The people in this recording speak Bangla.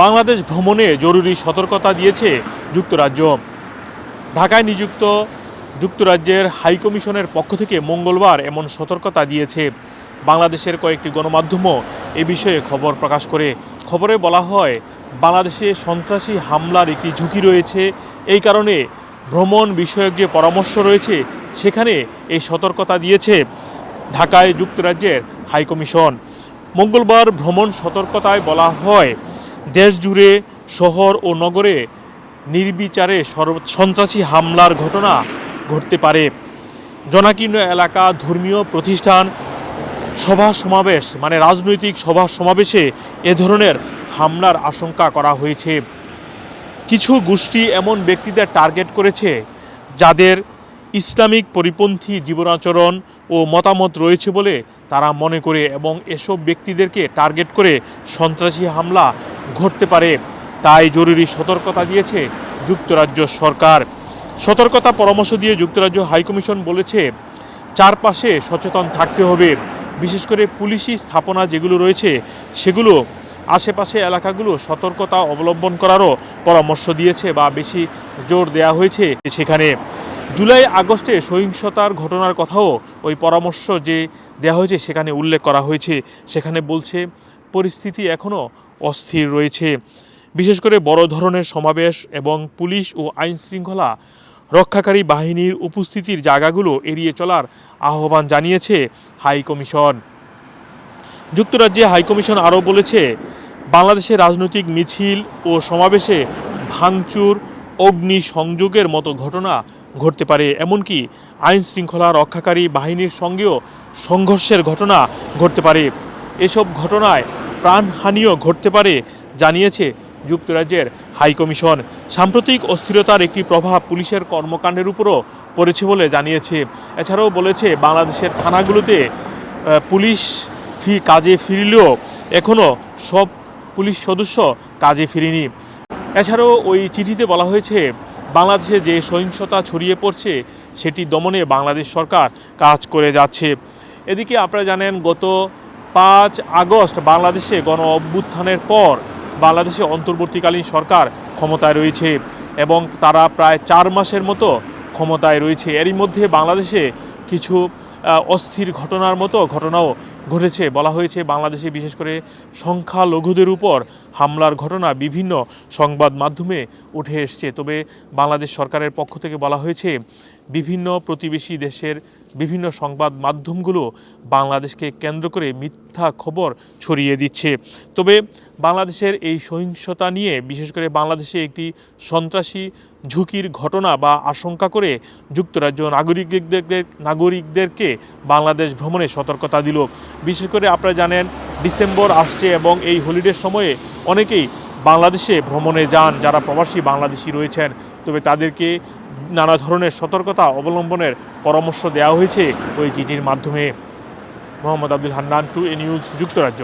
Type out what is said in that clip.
বাংলাদেশ ভ্রমণে জরুরি সতর্কতা দিয়েছে যুক্তরাজ্য। ঢাকায় নিযুক্ত যুক্তরাজ্যের হাইকমিশনের পক্ষ থেকে মঙ্গলবার এমন সতর্কতা দিয়েছে। বাংলাদেশের কয়েকটি গণমাধ্যমও এ বিষয়ে খবর প্রকাশ করে। খবরে বলা হয়, বাংলাদেশে সন্ত্রাসী হামলার একটি ঝুঁকি রয়েছে। এই কারণে ভ্রমণ বিষয়ক যে পরামর্শ রয়েছে, সেখানে এই সতর্কতা দিয়েছে ঢাকায় যুক্তরাজ্যের হাইকমিশন মঙ্গলবার ভ্রমণ সতর্কতায় বলা হয় দেশ জুড়ে শহর ও নগরে নির্বিচারে সন্ত্রাসী হামলার ঘটনা ঘটতে পারে। জনাকীর্ণ এলাকা ধর্মীয় প্রতিষ্ঠান সভা সমাবেশ মানে রাজনৈতিক সভা সমাবেশে এ ধরনের হামলার আশঙ্কা করা হয়েছে। কিছু গোষ্ঠী এমন ব্যক্তিদের টার্গেট করেছে যাদের ইসলামিক পরিপন্থী জীবনাচরণ ও মতামত রয়েছে বলে তারা মনে করে এবং এসব ব্যক্তিদেরকে টার্গেট করে সন্ত্রাসী হামলা ঘটতে পারে। তাই জরুরি সতর্কতা দিয়েছে যুক্তরাজ্য সরকার। সতর্কতা পরামর্শ দিয়ে যুক্তরাজ্য হাইকমিশন বলেছে, চারপাশে সচেতন থাকতে হবে। বিশেষ করে পুলিশি স্থাপনা যেগুলো রয়েছে, সেগুলো আশেপাশে এলাকাগুলো সতর্কতা অবলম্বন করারও পরামর্শ দিয়েছে বা বেশি জোর দেওয়া হয়েছে সেখানে। জুলাই আগস্টে সহিংসতার ঘটনার কথাও ওই পরামর্শ যে দেওয়া হয়েছে সেখানে উল্লেখ করা হয়েছে। সেখানে বলছে পরিস্থিতি এখনও অস্থির রয়েছে। বিশেষ করে বড় ধরনের সমাবেশ এবং পুলিশ ও আইন শৃঙ্খলা রক্ষাকারী বাহিনীর উপস্থিতির জায়গাগুলো এড়িয়ে চলার আহ্বান জানিয়েছে হাই কমিশন। যুক্তরাজ্যে হাইকমিশন আরও বলেছে, বাংলাদেশের রাজনৈতিক মিছিল ও সমাবেশে ভাঙচুর অগ্নি সংযোগের মতো ঘটনা ঘটতে পারে। এমনকি আইন শৃঙ্খলা রক্ষাকারী বাহিনীর সঙ্গেও সংঘর্ষের ঘটনা ঘটতে পারে। এসব ঘটনায় প্রাণহানিও ঘটতে পারে, জানিয়েছে যুক্তরাজ্যের হাইকমিশন সাম্প্রতিক অস্থিরতার একটি প্রভাব পুলিশের কর্মকাণ্ডের উপরও পড়েছে বলে জানিয়েছে। এছাড়াও বলেছে, বাংলাদেশের থানাগুলোতে পুলিশ ফি কাজে ফিরলেও এখনও সব পুলিশ সদস্য কাজে ফিরেনি। এছাড়াও ওই চিঠিতে বলা হয়েছে, বাংলাদেশে যে সহিংসতা ছড়িয়ে পড়ছে, সেটি দমনে বাংলাদেশ সরকার কাজ করে যাচ্ছে। এদিকে আপনারা জানেন, গত পাঁচ আগস্ট বাংলাদেশে গণ অভ্যুত্থানের পর বাংলাদেশে অন্তর্বর্তীকালীন সরকার ক্ষমতায় রয়েছে এবং তারা প্রায় চার মাসের মতো ক্ষমতায় রয়েছে। এরই মধ্যে বাংলাদেশে কিছু অস্থির ঘটনার মতো ঘটনাও ঘটেছে। বলা হয়েছে, বাংলাদেশে বিশেষ করে সংখ্যালঘুদের উপর হামলার ঘটনা বিভিন্ন সংবাদ মাধ্যমে উঠে এসছে। তবে বাংলাদেশ সরকারের পক্ষ থেকে বলা হয়েছে, বিভিন্ন প্রতিবেশী দেশের বিভিন্ন সংবাদ মাধ্যমগুলো বাংলাদেশকে কেন্দ্র করে মিথ্যা খবর ছড়িয়ে দিচ্ছে। তবে বাংলাদেশের এই সহিংসতা নিয়ে, বিশেষ করে বাংলাদেশে একটি সন্ত্রাসী ঝুঁকির ঘটনা বা আশঙ্কা করে যুক্তরাজ্য নাগরিকদের নাগরিকদেরকে বাংলাদেশ ভ্রমণে সতর্কতা দিল বিশেষ করে আপনারা জানেন ডিসেম্বর আসছে এবং এই হলিডের সময়ে অনেকেই বাংলাদেশে ভ্রমণে যান যারা প্রবাসী বাংলাদেশি রয়েছেন তবে তাদেরকে নানা ধরনের সতর্কতা অবলম্বনের পরামর্শ দেওয়া হয়েছে ওই চিঠির মাধ্যমে। Mohammad Abdul Hannan, to A news, যুক্তরাজ্য।